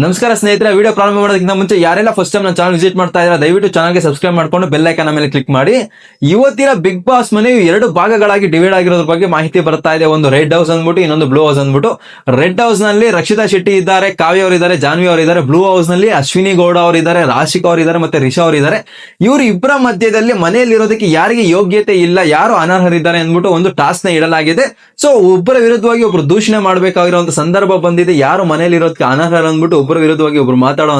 ನಮಸ್ಕಾರ ಸ್ನೇಹಿತರೆ ವಿಡಿಯೋ ಪ್ರಾರಂಭ ಮಾಡೋದಕ್ಕಿಂತ ಮುಂಚೆ ಯಾರೆಲ್ಲ ಫಸ್ಟ್ ಟೈಮ್ ನನ್ನ ಚಾನಲ್ ವಿಸಿಟ್ ಮಾಡ್ತಾ ಇದ್ದಾರೆ, ದಯವಿಟ್ಟು ಚಾನಲ್ಗೆ ಸಬ್ಸ್ಕ್ರೈಬ್ ಮಾಡ್ಕೊಂಡು ಬೆಲ್ ಐಕಾನ್ ಮೇಲೆ ಕ್ಲಿಕ್ ಮಾಡಿ. ಇವತ್ತಿನ ಬಿಗ್ ಬಾಸ್ ಮನೆಯು ಎರಡು ಭಾಗಗಳಾಗಿ ಡಿವೈಡ್ ಆಗಿರೋದ್ರ ಬಗ್ಗೆ ಮಾಹಿತಿ ಬರ್ತಾ ಇದೆ. ಒಂದು ರೆಡ್ ಹೌಸ್ ಅಂದ್ಬಿಟ್ಟು, ಇನ್ನೊಂದು ಬ್ಲೂ ಹೌಸ್ ಅಂದ್ಬಿಟ್ಟು. ರೆಡ್ ಹೌಸ್ನಲ್ಲಿ ರಕ್ಷಿತಾ ಶೆಟ್ಟಿ ಇದ್ದಾರೆ, ಕಾವ್ಯ ಅವರಿದ್ದಾರೆ, ಜಾನ್ವಿ ಅವರು ಇದ್ದಾರೆ ಬ್ಲೂ ಹೌಸ್ನಲ್ಲಿ ಅಶ್ವಿನಿ ಗೌಡ ಅವರಿದ್ದಾರೆ, ರಾಶಿಕ್ ಅವರು ಇದ್ದಾರೆ ಮತ್ತೆ ರಿಷಾ ಅವರಿದ್ದಾರೆ. ಇವರು ಇಬ್ಬರ ಮಧ್ಯದಲ್ಲಿ ಮನೆಯಲ್ಲಿ ಇರೋದಕ್ಕೆ ಯಾರಿಗೆ ಯೋಗ್ಯತೆ ಇಲ್ಲ, ಯಾರು ಅನರ್ಹರಿದ್ದಾರೆ ಅಂದ್ಬಿಟ್ಟು ಒಂದು ಟಾಸ್ಕ್ನ ಇಡಲಾಗಿದೆ. ಸೊ ಒಬ್ಬರ ವಿರುದ್ಧವಾಗಿ ಒಬ್ರು ದೂಷಣೆ ಮಾಡಬೇಕಾಗಿರುವಂತ ಸಂದರ್ಭ ಬಂದಿದೆ. ಯಾರು ಮನೆಯಲ್ಲಿರೋದಕ್ಕೆ ಅನರ್ಹರು ಅಂದ್ಬಿಟ್ಟು ಒಬ್ಬರ ವಿರುದ್ಧವಾಗಿ ಒಬ್ರು ಮಾತಾಡೋ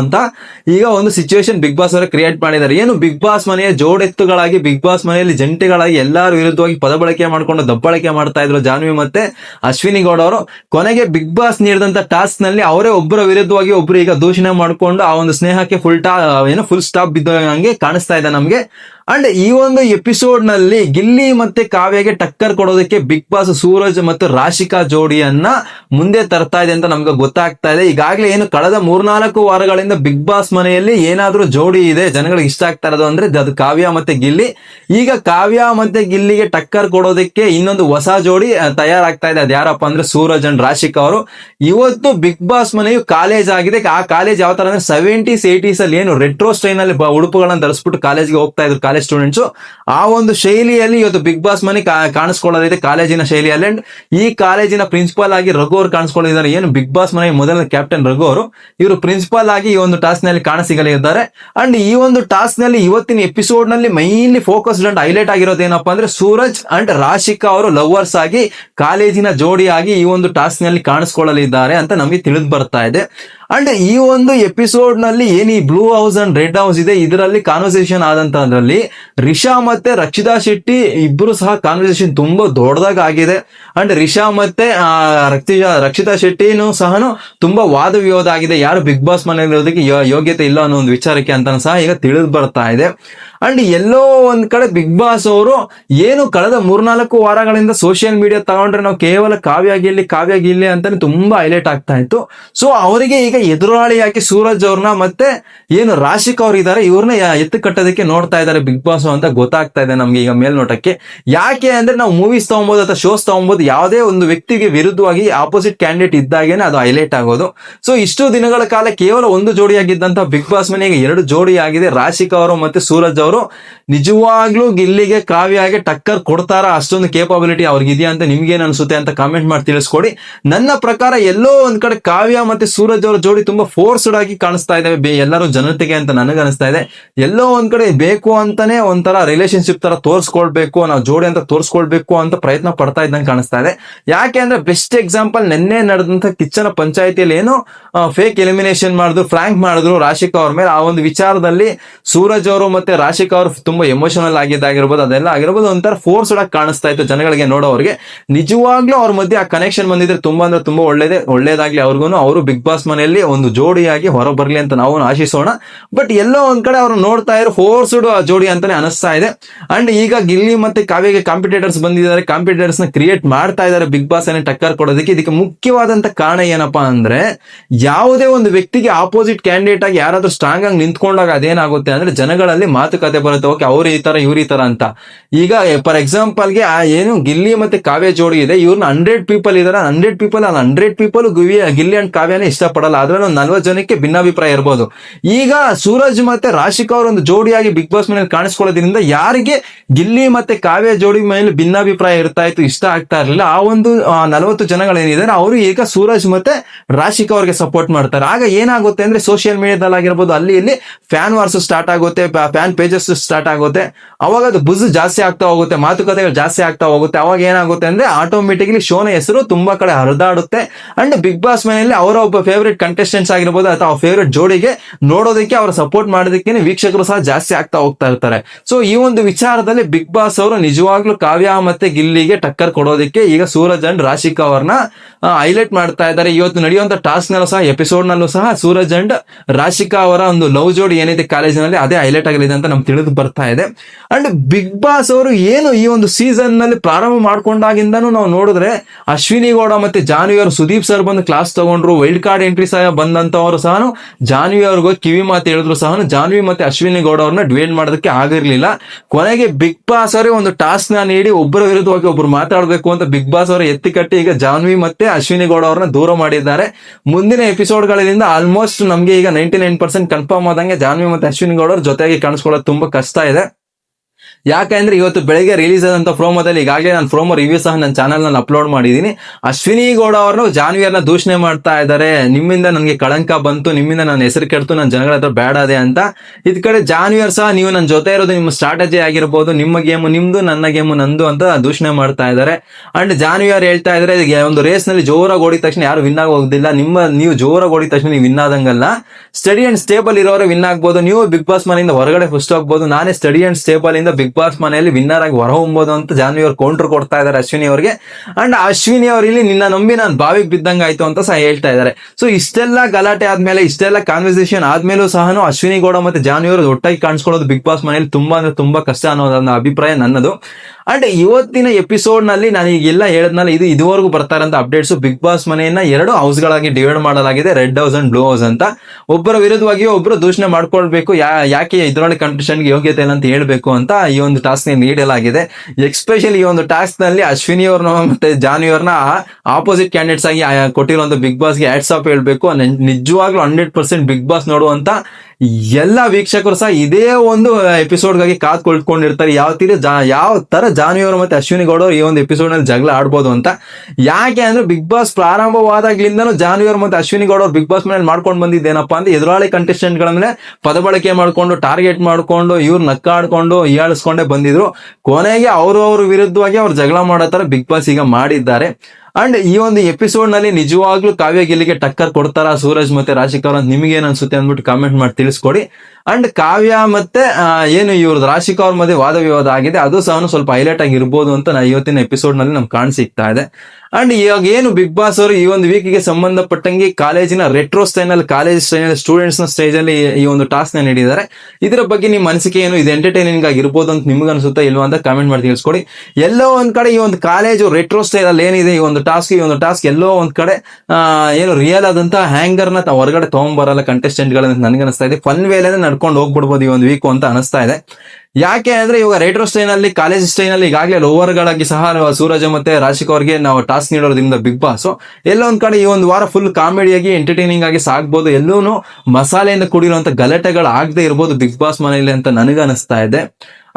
ಈಗ ಒಂದು ಸಿಚುವೇಶನ್ ಬಿಗ್ ಬಾಸ್ ಅವರ ಕ್ರಿಯೇಟ್ ಮಾಡಿದ್ದಾರೆ. ಏನು ಬಿಗ್ ಬಾಸ್ ಮನೆಯ ಜೋಡೆತ್ತುಗಳಾಗಿ ಬಿಗ್ ಬಾಸ್ ಮನೆಯಲ್ಲಿ ಜಂಟಿಗಳಾಗಿ ಎಲ್ಲರ ವಿರುದ್ಧವಾಗಿ ಪದ ಬಳಕೆ ಮಾಡ್ಕೊಂಡು ದಬ್ಬಳಕೆ ಮಾಡ್ತಾ ಇದ್ರು ಜಾನ್ವಿ ಮತ್ತೆ ಅಶ್ವಿನಿ ಗೌಡ ಅವರು. ಕೊನೆಗೆ ಬಿಗ್ ಬಾಸ್ ನೀಡಿದಂತ ಟಾಸ್ಕ್ನಲ್ಲಿ ಅವರೇ ಒಬ್ಬರ ವಿರುದ್ಧವಾಗಿ ಒಬ್ರು ಈಗ ದೂಷಣೆ ಮಾಡ್ಕೊಂಡು ಆ ಒಂದು ಸ್ನೇಹಕ್ಕೆ ಫುಲ್ ಟಾ ಏನು ಫುಲ್ ಸ್ಟಾಪ್ ಬಿದ್ದಂಗೆ ಕಾಣಿಸ್ತಾ ಇದೆ ನಮ್ಗೆ. ಅಂಡ್ ಈ ಒಂದು ಎಪಿಸೋಡ್ನಲ್ಲಿ ಗಿಲ್ಲಿ ಮತ್ತೆ ಕಾವ್ಯಗೆ ಟಕ್ಕರ್ ಕೊಡೋದಕ್ಕೆ ಬಿಗ್ ಬಾಸ್ ಸೂರಜ್ ಮತ್ತು ರಾಶಿಕಾ ಜೋಡಿಯನ್ನ ಮುಂದೆ ತರ್ತಾ ಇದೆ ಅಂತ ನಮ್ಗೆ ಗೊತ್ತಾಗ್ತಾ ಇದೆ. ಈಗಾಗಲೇ ಏನು ಕಳೆದ ಮೂರ್ನಾಲ್ಕು ವಾರಗಳಿಂದ ಬಿಗ್ ಬಾಸ್ ಮನೆಯಲ್ಲಿ ಏನಾದ್ರೂ ಜೋಡಿ ಇದೆ, ಜನಗಳಿಗೆ ಇಷ್ಟ ಆಗ್ತಾ ಇರೋದು ಅಂದ್ರೆ ಅದು ಕಾವ್ಯ ಮತ್ತೆ ಗಿಲ್ಲಿ. ಈಗ ಕಾವ್ಯ ಮತ್ತೆ ಗಿಲ್ಲಿಗೆ ಟಕ್ಕರ್ ಕೊಡೋದಕ್ಕೆ ಇನ್ನೊಂದು ಹೊಸ ಜೋಡಿ ತಯಾರಾಗ್ತಾ ಇದೆ. ಅದು ಯಾರಪ್ಪ ಅಂದ್ರೆ ಸೂರಜ್ ಅಂಡ್ ರಾಶಿಕಾ ಅವರು. ಇವತ್ತು ಬಿಗ್ ಬಾಸ್ ಮನೆಯು ಕಾಲೇಜ್ ಆಗಿದೆ. ಆ ಕಾಲೇಜ್ ಯಾವ ತರ ಅಂದ್ರೆ ಸೆವೆಂಟೀಸ್ ಏಟೀಸ್ ಅಲ್ಲಿ ಏನು ರೆಟ್ರೋ ಸ್ಟೈನ್ ಅಲ್ಲಿ ಉಡುಪುಗಳನ್ನ ಧರಿಸ್ಬಿಟ್ಟು ಕಾಲೇಜ್ಗೆ ಹೋಗ್ತಾ ಇದ್ರು. ಕಾಲೇಜ್ ಸ್ಟೂಡೆಂಟ್ಸ್ ಆ ಒಂದು ಶೈಲಿಯಲ್ಲಿ ಇವತ್ತು ಬಿಗ್ ಬಾಸ್ ಮನೆ ಕಾಣಿಸ್ಕೊಳ್ಳೋದೈತೆ ಕಾಲೇಜಿನ ಶೈಲಿಯಲ್ಲಿ ಅಂಡ್ ಈ ಕಾಲೇಜಿನ ಪ್ರಿನ್ಸಿಪಾಲ್ ಆಗಿ ರಘು ಅವರು ಕಾಣಿಸ್ಕೊಂಡಿದ್ದಾರೆ. ಏನು ಬಿಗ್ ಬಾಸ್ ಮನೆ ಮೊದಲ ಕ್ಯಾಪ್ಟನ್ ರಘು ಅವರು, ಇವರು ಪ್ರಿನ್ಸಿಪಾಲ್ ಆಗಿ ಈ ಒಂದು ಟಾಸ್ಕ್ನಲ್ಲಿ ಕಾಣಸಿಗಲಿದ್ದಾರೆ. ಅಂಡ್ ಈ ಒಂದು ಟಾಸ್ಕ್ನಲ್ಲಿ ಇವತ್ತಿನ ಎಪಿಸೋಡ್ನಲ್ಲಿ ಮೈನ್ಲಿ ಫೋಕಸ್ಡ್ ಅಂಡ್ ಹೈಲೈಟ್ ಆಗಿರೋದು ಏನಪ್ಪಾ ಅಂದ್ರೆ ಸೂರಜ್ ಅಂಡ್ ರಾಶಿಕಾ ಅವರು ಲವರ್ಸ್ ಆಗಿ ಕಾಲೇಜಿನ ಜೋಡಿಯಾಗಿ ಈ ಒಂದು ಟಾಸ್ಕ್ನಲ್ಲಿ ಕಾಣಿಸ್ಕೊಳ್ಳಲಿದ್ದಾರೆ ಅಂತ ನಮಗೆ ತಿಳಿದು ಬರ್ತಾ ಇದೆ. ಅಂಡ್ ಈ ಒಂದು ಎಪಿಸೋಡ್ನಲ್ಲಿ ಏನ್ ಈ blue house and red house ಇದೆ, ಇದರಲ್ಲಿ ಕಾನ್ವರ್ಸೇಷನ್ ಆದಂತದ್ರಲ್ಲಿ ರಿಷಾ ಮತ್ತೆ ರಕ್ಷಿತಾ ಶೆಟ್ಟಿ ಇಬ್ರು ಸಹ ಕಾನ್ವರ್ಸೇಷನ್ ತುಂಬಾ ದೊಡ್ಡದಾಗ ಆಗಿದೆ. ಅಂಡ್ ರಿಷಾ ಮತ್ತೆ ರಕ್ಷಿತಾ ರಕ್ಷಿತಾ ಶೆಟ್ಟಿನೂ ಸಹ ತುಂಬಾ ವಾದ ವಿವಾದ ಆಗಿದೆ. ಯಾರು ಬಿಗ್ ಬಾಸ್ ಮನೆಯಲ್ಲಿ ಇರೋದಕ್ಕೆ ಯೋಗ್ಯತೆ ಇಲ್ಲ ಅನ್ನೋ ಒಂದು ವಿಚಾರಕ್ಕೆ ಅಂತ ಸಹ ಈಗ ತಿಳಿದು ಬರ್ತಾ ಇದೆ. ಅಂಡ್ ಎಲ್ಲೋ ಒಂದ್ ಕಡೆ ಬಿಗ್ ಬಾಸ್ ಅವರು ಏನು ಕಳೆದ ಮೂರ್ನಾಲ್ಕು ವಾರಗಳಿಂದ ಸೋಷಿಯಲ್ ಮೀಡಿಯಾ ತಗೊಂಡ್ರೆ ನಾವು ಕೇವಲ ಕಾವ್ಯ ಗಿಲ್ಲಿ ಕಾವ್ಯ ಗಿಲ್ಲಿ ಅಂತಾನೆ ತುಂಬಾ ಹೈಲೈಟ್ ಆಗ್ತಾ ಇತ್ತು. ಸೊ ಅವರಿಗೆ ಈಗ ಎದುರಾಳಿಯಾಗಿ ಸೂರಜ್ ಅವ್ರನ್ನ ಮತ್ತೆ ಏನು ರಾಶಿಕ್ ಅವ್ರು ಇದ್ದಾರೆ ಇವ್ರನ್ನ ಎತ್ತ ಕಟ್ಟೋದಕ್ಕೆ ನೋಡ್ತಾ ಇದ್ದಾರೆ ಬಿಗ್ ಬಾಸ್ ಅಂತ ಗೊತ್ತಾಗ್ತಾ ಇದೆ ನಮ್ಗೆ ಈಗ ಮೇಲ್ನೋಟಕ್ಕೆ. ಯಾಕೆ ಅಂದ್ರೆ ನಾವು ಮೂವೀಸ್ ತಗೊಬೋದು ಅಥವಾ ಶೋಸ್ ತಗೊಬೋದು ಯಾವುದೇ ಒಂದು ವ್ಯಕ್ತಿಗೆ ವಿರುದ್ಧವಾಗಿ ಆಪೋಸಿಟ್ ಕ್ಯಾಂಡಿಡೇಟ್ ಇದ್ದಾಗೇನೆ ಅದು ಹೈಲೈಟ್ ಆಗೋದು. ಸೊ ಇಷ್ಟು ದಿನಗಳ ಕಾಲ ಕೇವಲ ಒಂದು ಜೋಡಿಯಾಗಿದ್ದಂತ ಬಿಗ್ ಬಾಸ್ ಮನೆಗೆ ಎರಡು ಜೋಡಿ ಆಗಿದೆ ರಾಶಿಕ್ ಅವರು ಮತ್ತೆ ಸೂರಜ್ ಅವರು. ನಿಜವಾಗ್ಲೂ ಗಿಲ್ಲಿಗೆ ಕಾವ್ಯಗೆ ಟಕ್ಕರ್ ಕೊಡ್ತಾರ ಅಷ್ಟೊಂದು ಕೇಪಬಿಲಿಟಿ ಅವ್ರಿಗೆ ಇದೆಯಾ ಅಂತ ನಿಮ್ಗೇನ್ ಅನ್ಸುತ್ತೆ ಅಂತ ಕಾಮೆಂಟ್ ಮಾಡಿ ತಿಳಿಸ್ಕೊಡಿ. ನನ್ನ ಪ್ರಕಾರ ಎಲ್ಲೋ ಒಂದ್ ಕಡೆ ಕಾವ್ಯ ಮತ್ತೆ ಸೂರಜ್ ಅವರ ಜೋಡಿ ತುಂಬಾ ಫೋರ್ಸ್ಡ್ ಆಗಿ ಕಾಣಿಸ್ತಾ ಇದಾವೆ. ಎಲ್ಲರೂ ಜನತೆಗೆ ಅಂತ ನನಗೆ ಅನಿಸ್ತಾ ಇದೆ. ಎಲ್ಲೋ ಒಂದ್ ಕಡೆ ಬೇಕು ಅಂತಾನೆ ಒಂಥರ ರಿಲೇಶನ್ಶಿಪ್ ತರ ತೋರಿಸ್ಕೊಳ್ಬೇಕು, ನಾವು ಜೋಡಿ ಅಂತ ತೋರಿಸ್ಕೊಳ್ಬೇಕು ಅಂತ ಪ್ರಯತ್ನ ಪಡ್ತಾ ಇದ್ದಂಗೆ ಕಾಣಿಸ್ತಾ ಇದೆ. ಯಾಕೆ ಅಂದ್ರೆ ಬೆಸ್ಟ್ ಎಕ್ಸಾಂಪಲ್ ನಿನ್ನೆ ನಡೆದಂತ ಕಿಚ್ಚನ ಪಂಚಾಯತಿಯಲ್ಲಿ ಏನು ಫೇಕ್ ಎಲಿಮಿನೇಷನ್ ಮಾಡಿದ್ರು ಫ್ರಾಂಕ್ ಮಾಡಿದ್ರು ರಾಶಿಕಾ ಅವ್ರ ಮೇಲೆ. ಆ ಒಂದು ವಿಚಾರದಲ್ಲಿ ಸೂರಜ್ ಅವರು ಮತ್ತೆ ರಾಶಿಕಾ ಅವರು ತುಂಬಾ ಎಮೋಷನಲ್ ಆಗಿದ್ದಾಗಿರ್ಬೋದು ಅದೆಲ್ಲ ಆಗಿರ್ಬೋದು, ಒಂಥರ ಫೋರ್ಸ್ ಆಗಿ ಕಾಣಿಸ್ತಾ ಇತ್ತು ಜನಗಳಿಗೆ ನೋಡೋರಿಗೆ ನಿಜವಾಗ್ಲೂ ಅವ್ರ ಮಧ್ಯೆ ಆ ಕನೆಕ್ಷನ್ ಬಂದಿದ್ರೆ ತುಂಬಾ ಅಂದ್ರೆ ತುಂಬಾ ಒಳ್ಳೇದೇ, ಒಳ್ಳೇದಾಗ್ಲಿ ಅವ್ರಿಗೂ ಅವರು ಬಿಗ್ ಬಾಸ್ ಮನೆಯಲ್ಲಿ ಒಂದು ಜೋಡಿಯಾಗಿ ಹೊರ ಬರ್ಲಿ ಅಂತ ನಾವು ಆಶಿಸೋಣ. ಬಟ್ ಎಲ್ಲೋ ಒಂದ್ ಕಡೆ ಅವ್ರು ನೋಡ್ತಾ ಇರೋ ಫೋರ್ಸ್ಡ್ ಜೋಡಿ ಅಂತಾನೆ ಅನಿಸ್ತಾ ಇದೆ. ಅಂಡ್ ಈಗ ಗಿಲ್ಲಿ ಮತ್ತೆ ಕಾವ್ಯಗೆ ಕಾಂಪಿಟೇಟರ್ಸ್ ಬಂದಿದ್ದಾರೆ. ಕಾಂಪಿಟೇಟರ್ಸ್ನ ಕ್ರಿಯೇಟ್ ಮಾಡ್ತಾ ಇದ್ದಾರೆ ಬಿಗ್ ಬಾಸ್ ಅನ್ನ ಟಕ್ಕರ್ ಕೊಡೋದಕ್ಕೆ. ಇದಕ್ಕೆ ಮುಖ್ಯವಾದಂತ ಕಾರಣ ಏನಪ್ಪಾ ಅಂದ್ರೆ, ಯಾವುದೇ ಒಂದು ವ್ಯಕ್ತಿಗೆ ಆಪೋಸಿಟ್ ಕ್ಯಾಂಡಿಡೇಟ್ ಆಗಿ ಯಾರಾದ್ರೂ ಸ್ಟ್ರಾಂಗ್ ಆಗಿ ನಿಂತ್ಕೊಂಡಾಗ ಅದೇನಾಗುತ್ತೆ ಅಂದ್ರೆ ಜನಗಳಲ್ಲಿ ಮಾತುಕತೆ ಬರುತ್ತೆ. ಓಕೆ ಅವ್ರು ಈ ತರ, ಇವ್ರು ಈ ತರ ಅಂತ. ಈಗ ಫಾರ್ ಎಕ್ಸಾಂಪಲ್ಗೆ, ಆ, ಏನು ಗಿಲ್ಲಿ ಮತ್ತೆ ಕಾವ್ಯ ಜೋಡಿ ಇದೆ. ಇವ್ರನ್ನ ಹಂಡ್ರೆಡ್ ಪೀಪಲ್ ಇದಾರೆ. ಹಂಡ್ರೆಡ್ ಪೀಪಲ್ ಅಲ್ಲಿ ಹಂಡ್ರೆಡ್ ಪೀಪಲ್ ಗಿಲ್ಲಿ ಅಂಡ್ ಕಾವ್ಯನೇ ಇಷ್ಟಪಡಲ್ಲ. ಅದ್ರಲ್ಲಿ ಒಂದು ನಲ್ವತ್ತು ಜನಕ್ಕೆ ಭಿನ್ನಾಭಿಪ್ರಾಯ ಇರ್ಬೋದು. ಈಗ ಸೂರಜ್ ಮತ್ತೆ ರಾಶಿಕಾ ಅವ್ರ ಒಂದು ಜೋಡಿಯಾಗಿ ಬಿಗ್ ಬಾಸ್ ಮೇಲೆ ಕಾಣಿಸ್ಕೊಳ್ಳೋದ್ರಿಂದ ಯಾರಿಗೆ ಗಿಲ್ಲಿ ಮತ್ತೆ ಕಾವ್ಯ ಜೋಡಿ ಮೇಲೆ ಭಿನ್ನಾಭಿಪ್ರಾಯ ಇರ್ತಾ ಇತ್ತು, ಇಷ್ಟ ಆಗ್ತಾ ಇರಲಿಲ್ಲ, ಆ ಒಂದು ನಲವತ್ತು ಜನಗಳೇನಿದ್ದಾರೆ ಅವರು ಈಗ ಸೂರಜ್ ಮತ್ತೆ ರಾಶಿಕಾ ಅವ್ರಿಗೆ ಸಪೋರ್ಟ್ ಮಾಡ್ತಾರೆ. ಆಗ ಏನಾಗುತ್ತೆ ಅಂದ್ರೆ ಸೋಷಿಯಲ್ ಮೀಡಿಯಾದಲ್ಲಿ ಆಗಿರ್ಬೋದು ಅಲ್ಲಿ, ಇಲ್ಲಿ ಫ್ಯಾನ್ ವಾರ್ಸ್ ಸ್ಟಾರ್ಟ್ ಆಗುತ್ತೆ ಫ್ಯಾನ್ ಪೇಜಸ್ ಸ್ಟಾರ್ಟ್ ಆಗುತ್ತೆ. ಅವಾಗ ಅದು ಬುಜ್ ಜಾಸ್ತಿ ಆಗ್ತಾ ಹೋಗುತ್ತೆ, ಮಾತುಕತೆಗಳು ಜಾಸ್ತಿ ಆಗ್ತಾ ಹೋಗುತ್ತೆ. ಅವಾಗ ಏನಾಗುತ್ತೆ ಅಂದ್ರೆ ಆಟೋಮೆಟಿಕ್ಲಿ ಶೋನ ಹೆಸರು ತುಂಬಾ ಕಡೆ ಹರಿದಾಡುತ್ತೆ. ಅಂಡ್ ಬಿಗ್ ಬಾಸ್ ಮನೆಯಲ್ಲಿ ಅವರ ಒಬ್ಬ ಫೇವ್ರೇಟ್ ಕಂಟೆಸ್ಟೆಂಟ್ಸ್ ಆಗಿರ್ಬೋದು ಅಥವಾ ಫೇವ್ರೇಟ್ ಜೋಡಿಗೆ ನೋಡೋದಕ್ಕೆ ಅವರ ಸಪೋರ್ಟ್ ಮಾಡೋದಕ್ಕೆ ವೀಕ್ಷಕರು ಸಹ ಜಾಸ್ತಿ ಆಗ್ತಾ ಹೋಗ್ತಾ ಇರ್ತಾರೆ. ಸೊ ಈ ಒಂದು ವಿಚಾರದಲ್ಲಿ ಬಿಗ್ ಬಾಸ್ ಅವರು ನಿಜವಾಗ್ಲೂ ಕಾವ್ಯ ಮತ್ತೆ ಗಿಲ್ಲಿಗೆ ಟಕ್ಕರ್ ಕೊಡೋದಕ್ಕೆ ಈಗ ಸೂರಜ್ ಅಂಡ್ ರಾಶಿಕಾ ಅವ್ರನ್ನ ಹೈಲೈಟ್ ಮಾಡ್ತಾ ಇದ್ದಾರೆ. ಇವತ್ತು ನಡೆಯುವಂತ ಟಾಸ್ಕ್ ನಲ್ಲೂ ಸಹ ಎಪಿಸೋಡ್ ನಲ್ಲೂ ಸಹ ಸೂರಜ್ ಅಂಡ್ ರಾಶಿಕಾ ಅವರ ಒಂದು ಲವ್ ಜೋಡಿ ಏನಿದೆ ಕಾಲೇಜಿನಲ್ಲಿ ಅದೇ ಹೈಲೈಟ್ ಆಗಲಿದೆ ಅಂತ ನಮ್ಮ ತಿಳಿದು ಬರ್ತಾ ಇದೆ. ಅಂಡ್ ಬಿಗ್ ಬಾಸ್ ಅವರು ಏನು ಈ ಒಂದು ಸೀಸನ್ನಲ್ಲಿ ಪ್ರಾರಂಭ ಮಾಡ್ಕೊಂಡಾಗಿಂದನೂ ನಾವು ನೋಡಿದ್ರೆ ಅಶ್ವಿನಿ ಗೌಡ ಮತ್ತೆ ಜಾನ್ವಿ ಅವರು ಸುದೀಪ್ ಸರ್ ಬಂದು ಕ್ಲಾಸ್ ತಗೊಂಡ್ರು ವೈಲ್ಡ್ ಕಾರ್ಡ್ ಎಂಟ್ರಿ ಸಹ ಬಂದಂತವರು ಸಹ ಜಾನ್ವಿ ಅವ್ರಿಗೆ ಕಿವಿ ಮಾತು ಹೇಳಿದ್ರು ಸಹ ಜಾನ್ವಿ ಮತ್ತೆ ಅಶ್ವಿನಿ ಗೌಡ ಅವ್ರನ್ನ ಡಿವೈಡ್ ಮಾಡೋದಕ್ಕೆ ಆಗಿರ್ಲಿಲ್ಲ. ಕೊನೆಗೆ ಬಿಗ್ ಬಾಸ್ ಅವರೇ ಒಂದು ಟಾಸ್ಕ್ನ ನೀಡಿ ಒಬ್ಬರ ವಿರುದ್ಧವಾಗಿ ಒಬ್ರು ಮಾತಾಡಬೇಕು ಅಂತ ಬಿಗ್ ಬಾಸ್ ಅವರ ಎತ್ತಿ ಕಟ್ಟಿ ಈಗ ಜಾನ್ವಿ ಮತ್ತೆ ಅಶ್ವಿನಿ ಗೌಡ ಅವ್ರನ್ನ ದೂರ ಮಾಡಿದ್ದಾರೆ. ಮುಂದಿನ ಎಪಿಸೋಡ್ ಗಳಿಂದ ಆಲ್ಮೋಸ್ಟ್ ನಮ್ಗೆ ಈಗ ನೈಂಟಿ ನೈನ್ ಪರ್ಸೆಂಟ್ ಕನ್ಫರ್ಮ್ ಆದಂಗೆ ಜಾನ್ವಿ ಮತ್ತೆ ಅಶ್ವಿನಿ ಗೌಡ ಅವ್ರ ಜೊತೆಗೆ ಕಾಣಿಸ್ಕೊಳ್ಳೋದು ತುಂಬಾ ಕಷ್ಟ ಇದೆ. ಯಾಕಂದ್ರೆ ಇವತ್ತು ಬೆಳಗ್ಗೆ ರಿಲೀಸ್ ಆದಂತ ಪ್ರೋಮೋದಲ್ಲಿ ಈಗಾಗಲೇ ನಾನು ಪ್ರೋಮೋ ರಿವ್ಯೂ ಸಹ ನನ್ನ ಚಾನಲ್ನಲ್ಲಿ ಅಪ್ಲೋಡ್ ಮಾಡಿದೀನಿ ಅಶ್ವಿನಿ ಗೌಡ ಅವರು ಜಾನ್ವಿಯರ್ನ ದೂಷಣೆ ಮಾಡ್ತಾ ಇದ್ದಾರೆ. ನಿಮ್ಮಿಂದ ನನಗೆ ಕಳಂಕ ಬಂತು, ನಿಮ್ಮಿಂದ ನನ್ನ ಹೆಸರು ಕೆಡ್ತು ನನ್ನ ಜನಗಳ ಹತ್ರ ಬೇಡದೆ ಅಂತ. ಇದ್ ಕಡೆ ಜಾನ್ವಿಯರ್ ಸಹ ನೀವು ನನ್ನ ಜೊತೆ ಇರೋದು ನಿಮ್ಮ ಸ್ಟ್ರಾಟಜಿ ಆಗಿರ್ಬೋದು, ನಿಮ್ಮ ಗೇಮು ನಿಮ್ದು ನನ್ನ ಗೇಮು ನಂದು ಅಂತ ದೂಷಣೆ ಮಾಡ್ತಾ ಇದ್ದಾರೆ. ಅಂಡ್ ಜಾನ್ವಿಯರ್ ಹೇಳ್ತಾ ಇದ್ದಾರೆ ಈಗ ಒಂದು ರೇಸ್ನಲ್ಲಿ ಜೋರಾಗಿ ಓಡಿದ ತಕ್ಷಣ ಯಾರು ವಿನ್ ಆಗೋದಿಲ್ಲ. ನಿಮ್ಮ, ನೀವು ಜೋರಾಗಿ ಓಡಿದ ತಕ್ಷಣ ನೀವು ವಿನ್ ಆದಂಗಲ್ಲ. ಸ್ಟಡಿ ಅಂಡ್ ಸ್ಟೇಬಲ್ ಇರೋರು ವಿನ್ ಆಗ್ಬೋದು. ನೀವು ಬಿಗ್ ಬಾಸ್ ಮನೆಯಿಂದ ಹೊರಗಡೆ ಫಸ್ಟ್ ಹೋಗ್ಬೋದು ನಾನೇ ಸ್ಟಡಿ ಅಂಡ್ ಸ್ಟೇಬಲ್ ಇಂದ ಬಿಗ್ ಬಾಸ್ ಮನೆಯಲ್ಲಿ ವಿನ್ನರ್ ಆಗಿ ಹೊರಹೊಂಬೋದು ಅಂತ ಜಾನ್ವಿ ಅವ್ರು ಕೌಂಟರ್ ಕೊಡ್ತಾ ಇದ್ದಾರೆ ಅಶ್ವಿನಿ ಅವರಿಗೆ. ಅಂಡ್ ಅಶ್ವಿನಿ ಅವ್ರು ಇಲ್ಲಿ ನಿನ್ನ ನಂಬಿ ನಾನು ಬಾವಿಗೆ ಬಿದ್ದಂಗೆ ಆಯ್ತು ಅಂತ ಸಹ ಹೇಳ್ತಾ ಇದ್ದಾರೆ. ಸೊ ಇಷ್ಟೆಲ್ಲ ಗಲಾಟೆ ಆದ್ಮೇಲೆ, ಇಷ್ಟೆಲ್ಲ ಕಾನ್ವರ್ಸೇಷನ್ ಆದ್ಮೇಲೂ ಸಹ ಅಶ್ವಿನಿ ಗೌಡ ಮತ್ತೆ ಜಾನ್ವಿ ಅವರು ಒಟ್ಟಾಗಿ ಕಾಣಿಸ್ಕೊಳ್ಳೋದು ಬಿಗ್ ಬಾಸ್ ಮನೆಯಲ್ಲಿ ತುಂಬಾ ಅಂದ್ರೆ ತುಂಬಾ ಕಷ್ಟ ಅನ್ನೋದನ್ನ ಅಭಿಪ್ರಾಯ ನನ್ನದು. ಅಂಡ್ ಇವತ್ತಿನ ಎಪಿಸೋಡ್ನಲ್ಲಿ ನಾನು ಈಗೆಲ್ಲ ಹೇಳದ್ನಲ್ಲ, ಇದು ಇದುವರೆಗೂ ಬರ್ತಾರಂತ ಅಪ್ಡೇಟ್ಸ್ ಬಿಗ್ ಬಾಸ್ ಮನೆಯನ್ನ ಎರಡು ಹೌಸ್ ಗಳಾಗಿ ಡಿವೈಡ್ ಮಾಡಲಾಗಿದೆ red house and blue house ಅಂತ. ಒಬ್ಬರ ವಿರುದ್ಧವಾಗಿ ಒಬ್ರು ದೂಷಣೆ ಮಾಡ್ಕೊಳ್ಬೇಕು ಯಾಕೆ ಇದರೊಳಗೆ ಕಂಪಿಟೇಷನ್ಗೆ ಯೋಗ್ಯತೆ ಇಲ್ಲ ಅಂತ ಹೇಳಬೇಕು ಅಂತ ಈ ಒಂದು ಟಾಸ್ಕ್ ನೀಡಲಾಗಿದೆ. ಎಕ್ಸ್ಪೆಷಲಿ ಈ ಒಂದು ಟಾಸ್ಕ್ನಲ್ಲಿ ಅಶ್ವಿನಿ ಅವ್ರನ್ನ ಮತ್ತೆ ಜಾನ್ವಿ ಅವ್ರನ್ನ ಆಪೋಸಿಟ್ ಕ್ಯಾಂಡಿಡೇಟ್ಸ್ ಆಗಿ ಕೊಟ್ಟಿರುವಂತ ಬಿಗ್ ಬಾಸ್ಗೆ ಆಡ್ಸ್ ಆಫ್ ಹೇಳ್ಬೇಕು. ನಿಜವಾಗ್ಲೂ ಹಂಡ್ರೆಡ್ ಪರ್ಸೆಂಟ್ ಬಿಗ್ ಬಾಸ್ ನೋಡುವಂತ ಎಲ್ಲ ವೀಕ್ಷಕರು ಸಹ ಇದೇ ಒಂದು ಎಪಿಸೋಡ್ಗಾಗಿ ಕಾದ್ ಕೊಳ್ಕೊಂಡಿರ್ತಾರೆ ಯಾವ ತೀರಿ ಜಾ- ಯಾವ ತರ ಜಾನ್ವಿಯವರು ಮತ್ತೆ ಅಶ್ವಿನಿ ಗೌಡ ಈ ಒಂದು ಎಪಿಸೋಡ್ನಲ್ಲಿ ಜಗಳ ಆಡ್ಬೋದು ಅಂತ. ಯಾಕೆ ಅಂದ್ರೆ ಬಿಗ್ ಬಾಸ್ ಪ್ರಾರಂಭವಾದಾಗ್ಲಿಂದನೂ ಜಾನ್ವಿಯವರು ಮತ್ತೆ ಅಶ್ವಿನಿ ಗೌಡ ಬಿಗ್ ಬಾಸ್ ಮನೇಲಿ ಮಾಡ್ಕೊಂಡು ಬಂದಿದ್ದೇನಪ್ಪ ಅಂದ್ರೆ ಎದುರಾಳಿ ಕಂಟೆಸ್ಟೆಂಟ್ಗಳ ಪದಬಳಕೆ ಮಾಡ್ಕೊಂಡು ಟಾರ್ಗೆಟ್ ಮಾಡ್ಕೊಂಡು, ಇವ್ರು ನಕ್ಕಾಡ್ಕೊಂಡು ಹೀಯಾಳಿಸ್ಕೊಂಡೇ ಬಂದಿದ್ರು. ಕೊನೆಗೆ ಅವರು ಅವ್ರ ವಿರುದ್ಧವಾಗಿ ಅವ್ರು ಜಗಳ ಮಾಡೋ ತರ ಬಿಗ್ ಬಾಸ್ ಈಗ ಮಾಡಿದ್ದಾರೆ. ಅಂಡ್ ಈ ಒಂದು ಎಪಿಸೋಡ್ನಲ್ಲಿ ನಿಜವಾಗ್ಲೂ ಕಾವ್ಯ ಗೆಲ್ಲಿಗೆ ಟಕ್ಕರ್ ಕೊಡ್ತಾರ ಸೂರಜ್ ಮತ್ತೆ ರಾಶಿಕಾ ಅಂತ ನಿಮ್ಗೆ ಏನ್ ಅನ್ಸುತ್ತೆ ಅಂದ್ಬಿಟ್ಟು ಕಾಮೆಂಟ್ ಮಾಡಿ ತಿಳಿಸ್ಕೊಡಿ. ಅಂಡ್ ಕಾವ್ಯ ಮತ್ತೆ ಏನು ಇವ್ರದ್ದು ರಾಶಿಕಾ ಅವ್ರ ಮಧ್ಯೆ ವಾದ ವಿವಾದ ಆಗಿದೆ, ಅದು ಸಹ ಸ್ವಲ್ಪ ಹೈಲೈಟ್ ಆಗಿ ಇರ್ಬೋದು ಅಂತ ನಾ ಇವತ್ತಿನ ಎಪಿಸೋಡ್ನಲ್ಲಿ ನಮ್ಗೆ ಕಾಣ್ ಸಿಗ್ತಾ ಇದೆ. ಅಂಡ್ ಇವಾಗ ಏನು ಬಿಗ್ ಬಾಸ್ ಅವರು ಈ ಒಂದು ವೀಕ್ಗೆ ಸಂಬಂಧಪಟ್ಟಂಗೆ ಕಾಲೇಜಿನ ರೆಟ್ರೋ ಸ್ಟೈಲ್ ಕಾಲೇಜ್ ಸ್ಟೈಲ್ ಸ್ಟೂಡೆಂಟ್ಸ್ನ ಸ್ಟೇಜ್ ಅಲ್ಲಿ ಈ ಒಂದು ಟಾಸ್ಕ್ನ ನೀಡಿದ್ದಾರೆ. ಇದರ ಬಗ್ಗೆ ನಿಮ್ಮ ಅನಿಸಿಕೆ ಏನು? ಇದು ಎಂಟರ್ಟೈನಿಂಗ್ ಆಗಿರ್ಬೋದು ಅಂತ ನಿಮ್ಗೆ ಅನಿಸುತ್ತಾ ಇಲ್ವಾ ಅಂತ ಕಾಮೆಂಟ್ ಮಾಡಿ ತಿಳಿಸ್ಕೊಡಿ. ಎಲ್ಲೋ ಒಂದ್ ಕಡೆ ಈ ಒಂದು ಕಾಲೇಜು ರೆಟ್ರೋ ಸ್ಟೈಲ್ ಅಲ್ಲಿ ಏನಿದೆ, ಈ ಒಂದು ಟಾಸ್ಕ್ ಈ ಒಂದು ಟಾಸ್ಕ್ ಎಲ್ಲೋ ಒಂದ್ ಕಡೆ ಏನು ರಿಯಲ್ ಆದಂತ ಹ್ಯಾಂಗರ್ನ ಹೊರಗಡೆ ತಗೊಂಬರಲ್ಲ ಕಂಟೆಸ್ಟೆಂಟ್ ಗಳನ್ನ ನನಗೆ ಅನಿಸ್ತಾ ಇದೆ. ಫನ್ ವೇಲೆನೆ ನಡ್ಕೊಂಡು ಹೋಗ್ಬಿಡ್ಬೋದು ಈ ಒಂದು ವೀಕು ಅಂತ ಅನಿಸ್ತಾ ಇದೆ. ಯಾಕೆ ಅಂದ್ರೆ ಇವಾಗ ರೈಟ್ರೋ ಸ್ಟೈನ್ ಅಲ್ಲಿ ಕಾಲೇಜ್ ಸ್ಟೈನ್ ಅಲ್ಲಿ ಈಗಾಗಲೇ ಲೋವರ್ ಗಳಾಗಿ ಸಹ ಸೂರಜ್ ಮತ್ತೆ ರಾಶಿಕ್ ಅವರಿಗೆ ನಾವು ಟಾಸ್ಕ್ ನೀಡೋದ್ರಿಂದ ಬಿಗ್ ಬಾಸ್ ಎಲ್ಲ ಒಂದ್ ಕಡೆ ಈ ಒಂದು ವಾರ ಫುಲ್ ಕಾಮಿಡಿಯಾಗಿ ಎಂಟರ್ಟೈನಿಂಗ್ ಆಗಿ ಸಾಗ್ಬೋದು ಎಲ್ಲೂ ಮಸಾಲೆಯಿಂದ ಕೂಡಿರುವಂತ ಗಲಾಟೆಗಳು ಆಗದೆ ಇರ್ಬೋದು ಬಿಗ್ ಬಾಸ್ ಮನೆಯಲ್ಲಿ ಅಂತ ನನಗೆ ಅನಿಸ್ತಾ ಇದೆ.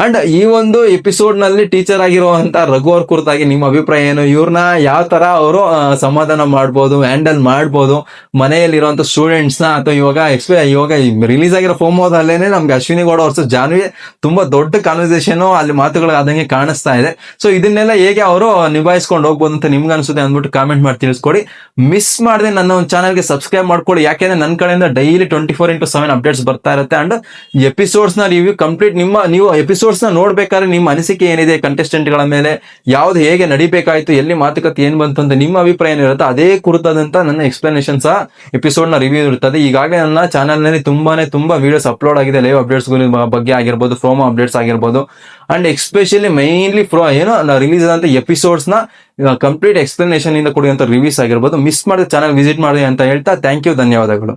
ಅಂಡ್ ಈ ಒಂದು ಎಪಿಸೋಡ್ನಲ್ಲಿ ಟೀಚರ್ ಆಗಿರುವಂತ ರಘು ಅವ್ರ ಕುರಿತಾಗಿ ನಿಮ್ಮ ಅಭಿಪ್ರಾಯ ಏನು? ಇವ್ರನ್ನ ಯಾವ ತರ ಅವರು ಸಮಾಧಾನ ಮಾಡ್ಬೋದು ಹ್ಯಾಂಡಲ್ ಮಾಡ್ಬೋದು? ಮನೆಯಲ್ಲಿರುವಂತ ಸ್ಟೂಡೆಂಟ್ಸ್ನ ಅಥವಾ ಇವಾಗ ಎಕ್ಸ್ಪೆ ಇವಾಗ ರಿಲೀಸ್ ಆಗಿರೋ ಫೋಮ್ ಓದಲ್ಲೇನೆ ನಮ್ಗೆ ಅಶ್ವಿನಿ ಗೌಡ ವರ್ಸಸ್ ಜಾನ್ವಿ ತುಂಬಾ ದೊಡ್ಡ ಕಾನ್ವರ್ಸೇಷನ್ ಅಲ್ಲಿ ಮಾತುಗಳು ಆದಂಗೆ ಕಾಣಿಸ್ತಾ ಇದೆ. ಸೊ ಇದನ್ನೆಲ್ಲ ಹೇಗೆ ಅವರು ನಿಭಾಯಿಸ್ಕೊಂಡು ಹೋಗ್ಬೋದು ಅಂತ ನಿಮ್ಗೆ ಅನ್ಸುತ್ತೆ ಅಂದ್ಬಿಟ್ಟು ಕಾಮೆಂಟ್ ಮಾಡಿ ತಿಳಿಸ್ಕೊಡಿ. ಮಿಸ್ ಮಾಡದೆ ನನ್ನ ಒಂದು ಚಾನಲ್ಗೆ ಸಬ್ಸ್ಕ್ರೈಬ್ ಮಾಡ್ಕೊಳ್ಳಿ ಯಾಕೆಂದ್ರೆ ನನ್ನ ಕಡೆಯಿಂದ daily twenty four into seven updates ಬರ್ತಾ ಇರುತ್ತೆ. ಅಂಡ್ ಎಪಿಸೋಡ್ಸ್ನ ರಿವ್ಯೂ ಕಂಪ್ಲೀಟ್ ನಿಮ್ಮ, ನೀವು ಎಪಿಸೋಡ್ಸ್ನ ನೋಡ್ಬೇಕಾದ್ರೆ ನಿಮ್ಮ ಅನಿಸಿಕೆ ಏನಿದೆ ಕಂಟೆಸ್ಟೆಂಟ್ಗಳ ಮೇಲೆ, ಯಾವ್ದು ಹೇಗೆ ನಡಿಬೇಕಾಯ್ತು, ಎಲ್ಲಿ ಮಾತುಕತೆ ಏನ್ ಬಂತು ಅಂತ ನಿಮ್ಮ ಅಭಿಪ್ರಾಯ ಏನಿರುತ್ತೆ ಅದೇ ಕುರಿತಾದಂತ ನನ್ನ ಎಕ್ಸ್ಪ್ಲನೇಷನ್ ಸಹ ಎಪಿಸೋಡ್ನ ರಿವ್ಯೂ ಇರುತ್ತದೆ. ಈಗಾಗಲೇ ನನ್ನ ಚಾನಲ್ನಲ್ಲಿ ತುಂಬಾನೇ ತುಂಬಾ ವಿಡಿಯೋಸ್ ಅಪ್ಲೋಡ್ ಆಗಿದೆ. ಲೈವ್ ಅಪ್ಡೇಟ್ಸ್ ಬಗ್ಗೆ ಆಗಿರ್ಬೋದು ಫ್ರೋಮ್ ಅಪ್ಡೇಟ್ಸ್ ಆಗಿರ್ಬೋದು. ಅಂಡ್ ಎಸ್ಪೆಷಲಿ ಮೈನ್ಲಿ ಫ್ರೋ ಏನೋ ರಿಲೀಸ್ ಆದಂತ ಎಪಿಸೋಡ್ಸ್ನ ಕಂಪ್ಲೀಟ್ ಎಕ್ಸ್ಪ್ಲನೇಷನ್ ಇಂದ ಕೊಡುವಂತ ರಿವ್ಯೂಸ್ ಆಗಿರ್ಬೋದು. ಮಿಸ್ ಮಾಡಿದ ಚಾನಲ್ ವಿಸಿಟ್ ಮಾಡಿ ಅಂತ ಹೇಳ್ತಾ ಥ್ಯಾಂಕ್ ಯು ಧನ್ಯವಾದಗಳು.